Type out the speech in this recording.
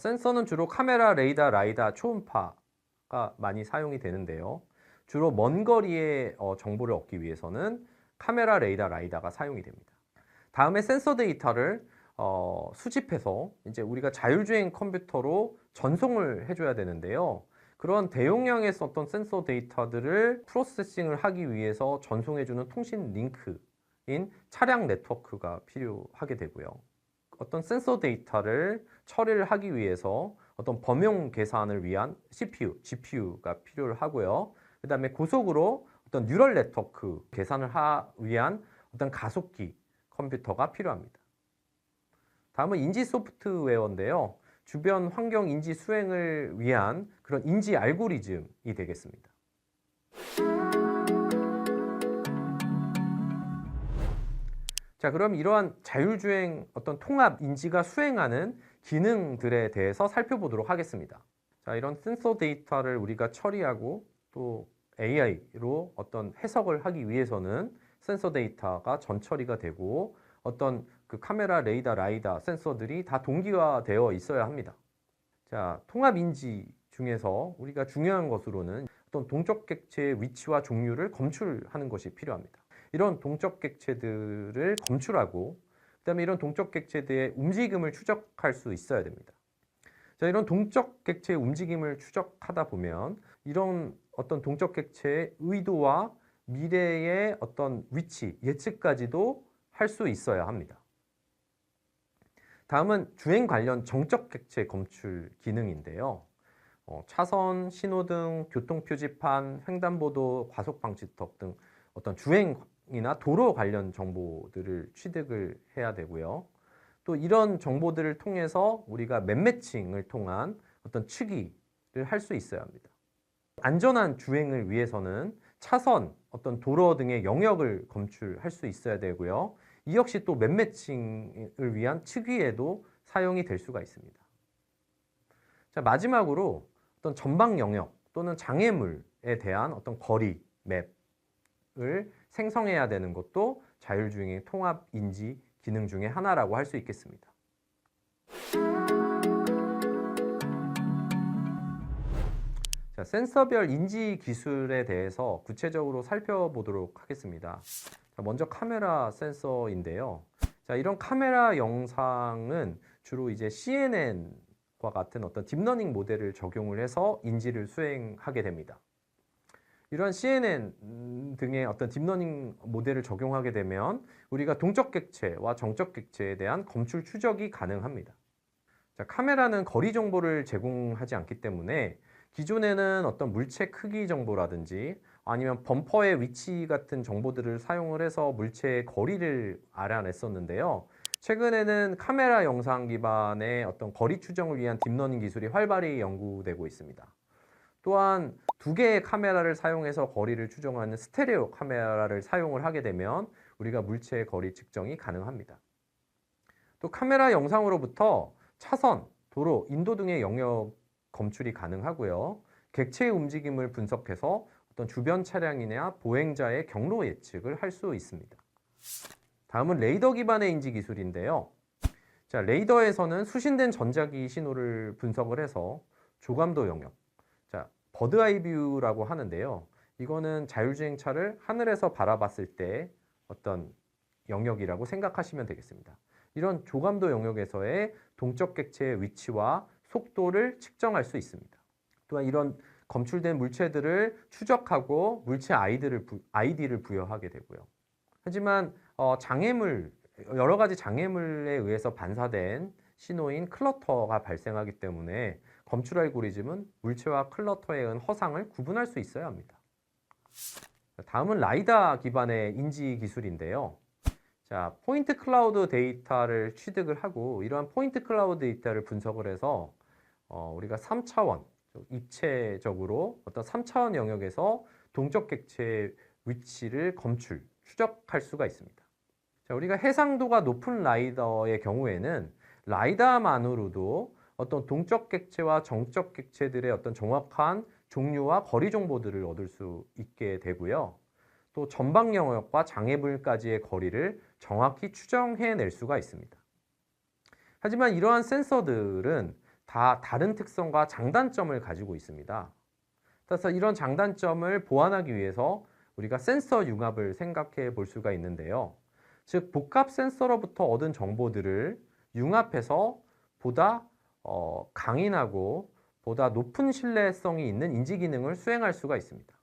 자, 센서는 주로 카메라, 레이더, 라이다, 초음파가 많이 사용이 되는데요. 주로 먼 거리의 어, 정보를 얻기 위해서는 카메라, 레이더, 라이다가 사용이 됩니다. 다음에 센서 데이터를 어, 수집해서 이제 우리가 자율주행 컴퓨터로 전송을 해줘야 되는데요. 그런 대용량의 어떤 센서 데이터들을 프로세싱을 하기 위해서 전송해주는 통신 링크인 차량 네트워크가 필요하게 되고요. 어떤 센서 데이터를 처리를 하기 위해서 어떤 범용 계산을 위한 CPU, GPU가 필요를 하고요. 그 다음에 고속으로 어떤 뉴럴 네트워크 계산을 하 위한 어떤 가속기 컴퓨터가 필요합니다. 다음은 인지 소프트웨어인데요. 주변 환경 인지 수행을 위한 그런 인지 알고리즘이 되겠습니다. 자, 그럼 이러한 자율주행 어떤 통합 인지가 수행하는 기능들에 대해서 살펴보도록 하겠습니다. 자, 이런 센서 데이터를 우리가 처리하고 또 AI로 어떤 해석을 하기 위해서는 센서 데이터가 전처리가 되고 어떤 그 카메라, 레이더, 라이다 센서들이 다 동기화되어 있어야 합니다. 자, 통합 인지 중에서 우리가 중요한 것으로는 어떤 동적 객체의 위치와 종류를 검출하는 것이 필요합니다. 이런 동적 객체들을 검출하고 그다음에 이런 동적 객체들의 움직임을 추적할 수 있어야 됩니다. 자, 이런 동적 객체의 움직임을 추적하다 보면 이런 어떤 동적 객체의 의도와 미래의 어떤 위치, 예측까지도 할 수 있어야 합니다. 다음은 주행 관련 정적 객체 검출 기능인데요. 어, 차선, 신호등, 교통표지판, 횡단보도, 과속 방지턱 등 어떤 주행 이나 도로 관련 정보들을 취득을 해야 되고요. 또 이런 정보들을 통해서 우리가 맵매칭을 통한 어떤 측의를 할 수 있어야 합니다. 안전한 주행을 위해서는 차선, 어떤 도로 등의 영역을 검출할 수 있어야 되고요. 이 역시 또 맵매칭을 위한 측위에도 사용이 될 수가 있습니다. 자, 마지막으로 어떤 전방 영역 또는 장애물에 대한 어떤 거리 맵 을 생성해야 되는 것도 자율주행의 통합 인지 기능 중에 하나라고 할 수 있겠습니다. 자, 센서별 인지 기술에 대해서 구체적으로 살펴보도록 하겠습니다. 자, 먼저 카메라 센서인데요. 자, 이런 카메라 영상은 주로 이제 CNN과 같은 어떤 딥러닝 모델을 적용을 해서 인지를 수행하게 됩니다. 이런 CNN 등의 어떤 딥러닝 모델을 적용하게 되면 우리가 동적 객체와 정적 객체에 대한 검출 추적이 가능합니다. 자, 카메라는 거리 정보를 제공하지 않기 때문에 기존에는 어떤 물체 크기 정보라든지 아니면 범퍼의 위치 같은 정보들을 사용을 해서 물체의 거리를 알아냈었는데요. 최근에는 카메라 영상 기반의 어떤 거리 추정을 위한 딥러닝 기술이 활발히 연구되고 있습니다. 또한 두 개의 카메라를 사용해서 거리를 추정하는 스테레오 카메라를 사용을 하게 되면 우리가 물체의 거리 측정이 가능합니다. 또 카메라 영상으로부터 차선, 도로, 인도 등의 영역 검출이 가능하고요. 객체의 움직임을 분석해서 어떤 주변 차량이나 보행자의 경로 예측을 할 수 있습니다. 다음은 레이더 기반의 인지 기술인데요. 자, 레이더에서는 수신된 전자기 신호를 분석을 해서 조감도 영역, 자, 버드 아이 뷰라고 하는데요. 이거는 자율주행차를 하늘에서 바라봤을 때 어떤 영역이라고 생각하시면 되겠습니다. 이런 조감도 영역에서의 동적 객체의 위치와 속도를 측정할 수 있습니다. 또한 이런 검출된 물체들을 추적하고 물체 아이디를, 부, 아이디를 부여하게 되고요. 하지만 어, 장애물 여러 가지 장애물에 의해서 반사된 신호인 클러터가 발생하기 때문에 검출 알고리즘은 물체와 클러터에 의한 허상을 구분할 수 있어야 합니다. 다음은 라이다 기반의 인지 기술인데요. 자, 포인트 클라우드 데이터를 취득을 하고 이러한 포인트 클라우드 데이터를 분석을 해서 어, 우리가 3차원 입체적으로 어떤 3차원 영역에서 동적 객체의 위치를 검출, 추적할 수가 있습니다. 자, 우리가 해상도가 높은 라이더의 경우에는 라이다만으로도 어떤 동적 객체와 정적 객체들의 어떤 정확한 종류와 거리 정보들을 얻을 수 있게 되고요. 또 전방 영역과 장애물까지의 거리를 정확히 추정해낼 수가 있습니다. 하지만 이러한 센서들은 다 다른 특성과 장단점을 가지고 있습니다. 따라서 이런 장단점을 보완하기 위해서 우리가 센서 융합을 생각해 볼 수가 있는데요. 즉 복합 센서로부터 얻은 정보들을 융합해서 보다 어, 강인하고 보다 높은 신뢰성이 있는 인지 기능을 수행할 수가 있습니다.